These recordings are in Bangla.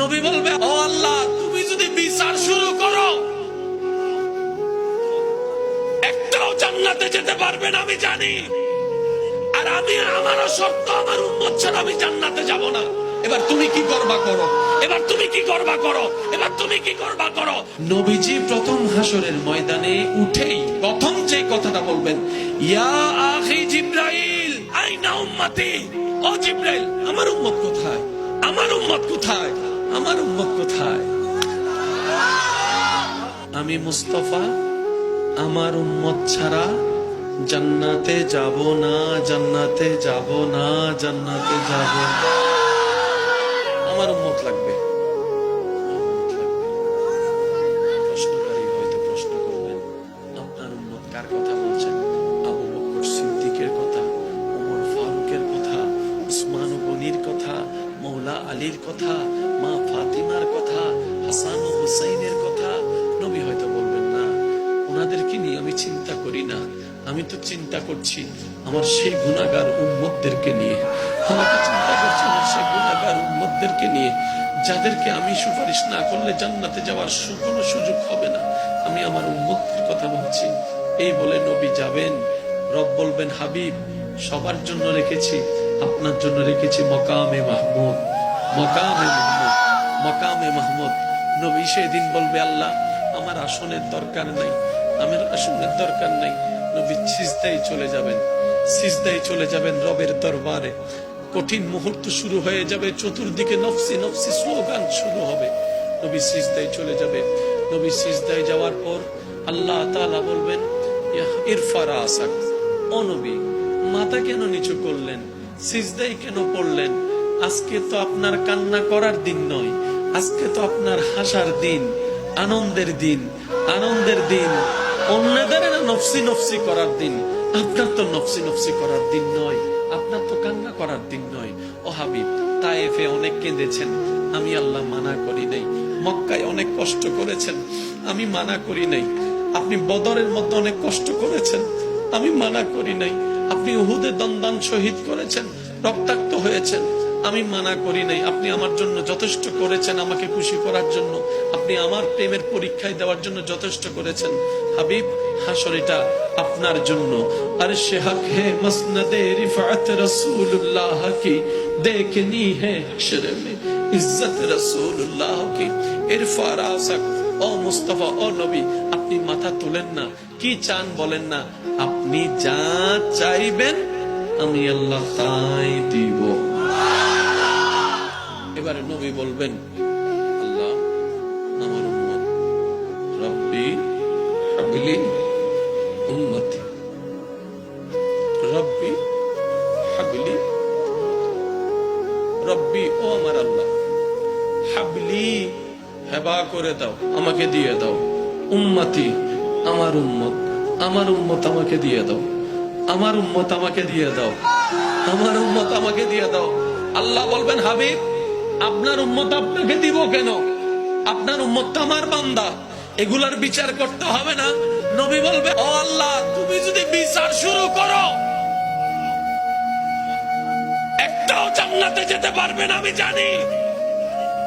নবী বলবে, ও আল্লাহ, তুমি যদি বিচার শুরু করো, একটাও জান্নাতে যেতে পারবে না, আমি জানি। আর আমি আমারও শর্ত, আমার উম্মত ছাড়া আমি জান্নাতে যাব না। এবার তুমি কি করবা করো? এবার তুমি কি করবা করো? এবার তুমি কি করবা করো? নবীজি প্রথম হাসরের ময়দানে উঠেই প্রথম যে কথাটা বলবেন, ইয়া আখি জিব্রাইল, আইনা উম্মতি, ও জিব্রাইল, আমার উম্মত কোথায়? আমার উম্মত কোথায়? আমার উম্মত কোথায়? আমি মুস্তফা, আমার উম্মত ছাড়া জান্নাতে যাব না, জান্নাতে যাব না, জান্নাতে যাব আমার উম্মত লাগবে। প্রশ্নকারী প্রশ্ন করবেন কথা বলছেন? সিদ্দিকের কথা কথা, উসমান কথা মৌলা আলীর কথা চিন্তা করছি, আমার সেই গুণাগার উম্মতদেরকে নিয়ে। আমি তো চিন্তা করছি আমার সেই গুণাগার উম্মতদেরকে নিয়ে, যাদেরকে আমি সুপারিশ না করলে জান্নাতে যাওয়ার কোনো সুযোগ হবে না। আমি আমার উম্মতের কথা বলছি এই বলে নবী যাবেন। রব বলবেন, হাবিব, সবার জন্য রেখেছি, আপনার জন্য রেখেছি মকামে মাহমুদ মকামে মাহমুদ মকামে মাহমুদ। নবী সেদিন বলবে, আল্লাহ, আমার আসনের দরকার নাই, আমার আসনের দরকার নাই নবী সিজদাই চলে যাবেন সিজদাই চলে যাবেন রবের দরবারে। কঠিন মুহূর্ত শুরু হয়ে যাবে, চতুর্দিকে নফসি নফসি স্লোগান শুরু হবে। নবী সিজদাই চলে যাবে। নবী সিজদায় যাওয়ার পর আল্লাহ তাআলা বলবেন ইরফারা আসাক, ও নবী, মাথা কেন নিচু করলেন? সিজদাই কেন পড়লেন? আজকে তো আপনার কান্না করার দিন নয়, আজকে তো আপনার হাসার দিন, আনন্দের দিন আনন্দের দিন। অন্যদের নফসি নফসি করার দিন। আপনার তো নফসি নফসি করার দিন নয়। আপনার তো কান্না করার দিন নয়। ও হাবিব, তায়েফে অনেক কেঁদেছেন। আমি আল্লাহ মানা করি নাই। মক্কায় অনেক কষ্ট করেছেন। আমি মানা করি নাই। আপনি বদরের মধ্যে অনেক কষ্ট করেছেন। আমি মানা করি নাই। আপনি উহুদে দন্দান শহীদ করেছেন। রক্তাক্ত হয়েছেন। আমি মানা করি নাই। আপনি আমার জন্য যথেষ্ট করেছেন আমাকে খুশি করার জন্য। আপনি আমার প্রেমের পরীক্ষায় দেওয়ার জন্য যথেষ্ট করেছেন। হাবিব, হাসর এটা আপনার জন্য। আর সে হক হে মসনদে রিফাত রসুল্লাহ কি? দেখনি হে হাসর মে ইজ্জত রসুল্লাহ কি? ইরফা রাসাক ও মুস্তফা, ও নবী, আপনি মাথা তুলেন না। কি চান বলেন না। আপনি যা চাইবেন, আমি আল্লাহ তাই দিব। এবারে নবী বলবেন, আল্লাহ, আমার উম্মত রব্বি হাবিলি উম্মতি। রব্বি হাবিলি, রব্বি ও আমার আল্লাহ, হাবলি হেবা করে দাও, আমাকে দিয়ে দাও। উম্মতি, আমার উম্মত আমার উম্মত আমাকে দিয়ে দাও। আমার উম্মত আমাকে দিয়ে দাও। আমার উম্মত আমাকে দিয়ে দাও। আল্লাহ বলবেন, হাবিব আপনার উম্মত আপনাকে দিব কেন? আপনার উম্মত আমার বান্দা। এগুলার বিচার করতে হবে না। নবী বলবে, ও আল্লাহ, তুমি যদি বিচার শুরু করো, একটাও জান্নাতে যেতে পারবে না, আমি জানি।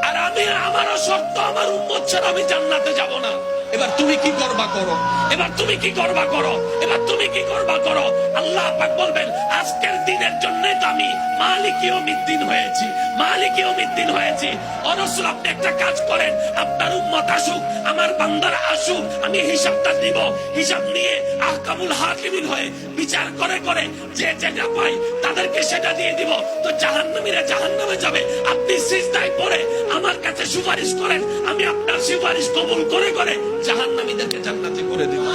আর আমি, আমারও শর্ত, আমার উম্মত ছাড়া আমি জান্নাতে যাব না। এবার তুমি কি করবা করো? এবার তুমি কি করবা করো? এবার তুমি কি করবা করো? আল্লাহ পাক বলবেন, আজকের দিনের জন্য তো আমি মালিকি দিন হয়েছি। মালিকি দিন হয়েছি। অরসুল আপনি একটা কাজ করেন। আপনার উম্মত আসুক, আমার বান্দারা আসুক, আমি হিসাবটা দিব। হিসাব নিয়ে আহকামুল হাকিমিন হয়ে বিচার করে করে যে যেটা পাই তাদেরকে সেটা দিয়ে দিব। তো জাহান্নামীরা জাহান্নামে যাবে। আপনি সিজদায় পড়ে আমার কাছে সুপারিশ করেন। আমি আপনার সুপারিশ কবুল করে করে জাহান্নামীদেরকে জান্নাতি করে দিল।